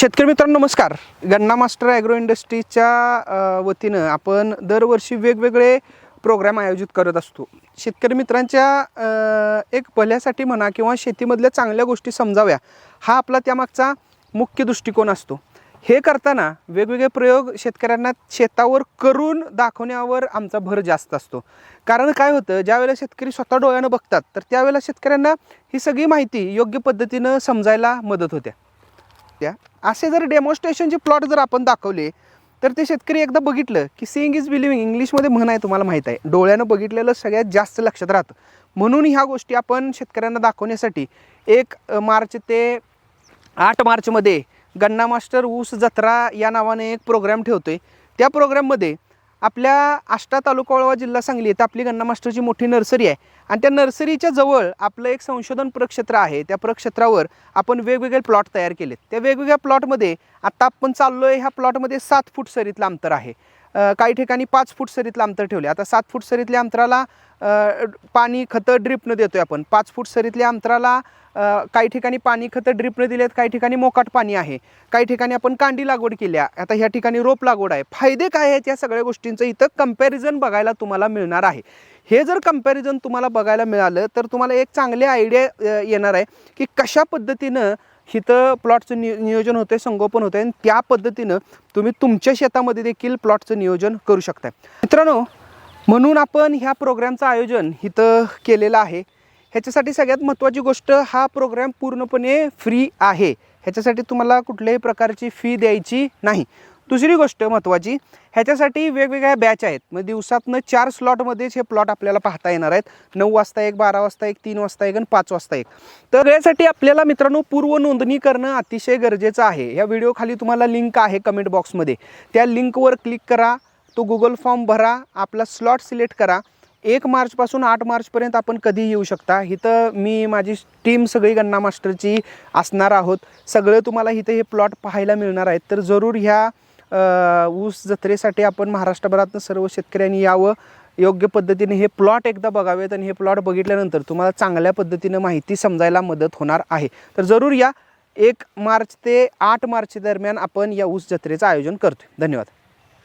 शेतकरी मित्रांनो नमस्कार. गन्ना मास्टर ॲग्रो इंडस्ट्रीच्या वतीनं आपण दरवर्षी वेगवेगळे प्रोग्राम आयोजित करत असतो. शेतकरी मित्रांच्या एक भल्यासाठी म्हणा किंवा शेतीमधल्या चांगल्या गोष्टी समजाव्या हा आपला त्यामागचा मुख्य दृष्टिकोन असतो. हे करताना वेगवेगळे प्रयोग शेतकऱ्यांना शेतावर करून दाखवण्यावर आमचा भर जास्त असतो. कारण काय होतं ज्यावेळेला शेतकरी स्वतः डोळ्यानं बघतात तर त्यावेळेला शेतकऱ्यांना ही सगळी माहिती योग्य पद्धतीनं समजायला मदत होते. त्या असे जर डेमॉन्स्ट्रेशनचे प्लॉट जर आपण दाखवले तर ते शेतकरी एकदा बघितलं की सेईंग इज बिलिव्हिंग इंग्लिशमध्ये म्हण आहे तुम्हाला माहीत आहे. डोळ्यानं बघितलेलं सगळ्यात जास्त लक्षात राहतं. म्हणून ह्या गोष्टी आपण शेतकऱ्यांना दाखवण्यासाठी एक मार्च ते आठ मार्चमध्ये गन्ना मास्टर ऊस जत्रा या नावाने एक प्रोग्राम आहे त्या प्रोग्राममध्ये आपल्या आष्टा तालुका वळवा जिल्हा सांगली येथे आपली गन्ना मास्टरची मोठी नर्सरी आहे. आणि त्या नर्सरीच्या जवळ आपलं एक संशोधन प्रक्षेत्र आहे. त्या प्रक्षेत्रावर आपण वेगवेगळे प्लॉट तयार केलेत. त्या वेगवेगळ्या प्लॉटमध्ये आत्ता आपण चाललो आहे ह्या प्लॉटमध्ये सात फूट सरीतलं अंतर आहे. काही ठिकाणी पाच फूट सरीतलं अंतर ठेवले. आता सात फूट सरीतल्या अंतराला पाणी खतं ड्रिपनं आहे आपण. पाच फूट सरीतल्या अंतराला काही ठिकाणी पाणी खतं ड्रिपनं आहेत काही ठिकाणी मोकाट पाणी आहे. काही ठिकाणी आपण कांडी लागवड केल्या आता ह्या ठिकाणी रोप लागवड आहे. फायदे काय आहेत या सगळ्या गोष्टींचं इथं कंपॅरिझन बघायला तुम्हाला मिळणार आहे. हे जर कंपॅरिझन तुम्हाला बघायला मिळालं तर तुम्हाला एक चांगली आयडिया येणार आहे की कशा पद्धतीनं इथं प्लॉटचं नि नियोजन होतं आहे संगोपन होतं आहे आणि त्या पद्धतीनं तुम्ही तुमच्या शेतामध्ये देखील प्लॉटचं नियोजन करू शकताय. मित्रांनो म्हणून आपण ह्या प्रोग्रॅमचं आयोजन इथं केलेलं आहे. ह्याच्यासाठी सगळ्यात महत्त्वाची गोष्ट हा प्रोग्रॅम पूर्णपणे फ्री आहे. ह्याच्यासाठी तुम्हाला कुठल्याही प्रकारची फी द्यायची नाही. दुसरी गोष्ट महत्त्वाची ह्याच्यासाठी वेगवेगळ्या बॅच आहेत. मग दिवसातनं चार स्लॉटमध्येच हे प्लॉट आपल्याला पाहता येणार आहेत. नऊ वाजता एक बारा वाजता एक तीन वाजता एक आणि पाच वाजता एक. तर यासाठी आपल्याला मित्रांनो पूर्व नोंदणी करणं अतिशय गरजेचं आहे. या व्हिडिओ खाली तुम्हाला लिंक आहे कमेंट बॉक्समध्ये त्या लिंकवर क्लिक करा तो गुगल फॉर्म भरा आपला स्लॉट सिलेक्ट करा. एक मार्चपासून आठ मार्चपर्यंत आपण कधी येऊ शकता. इथं मी माझी टीम सगळी गन्ना मास्टरची असणार आहोत. सगळं तुम्हाला इथं हे प्लॉट पाहायला मिळणार आहेत. तर जरूर ह्या ऊस जत्रेसाठी आपण महाराष्ट्रभरातनं सर्व शेतकऱ्यांनी यावं योग्य पद्धतीने हे प्लॉट एकदा बघावेत आणि हे प्लॉट बघितल्यानंतर तुम्हाला चांगल्या पद्धतीनं माहिती समजायला मदत होणार आहे. तर जरूर या एक मार्च ते आठ मार्च दरम्यान आपण या ऊस जत्रेचं आयोजन करतोय. धन्यवाद.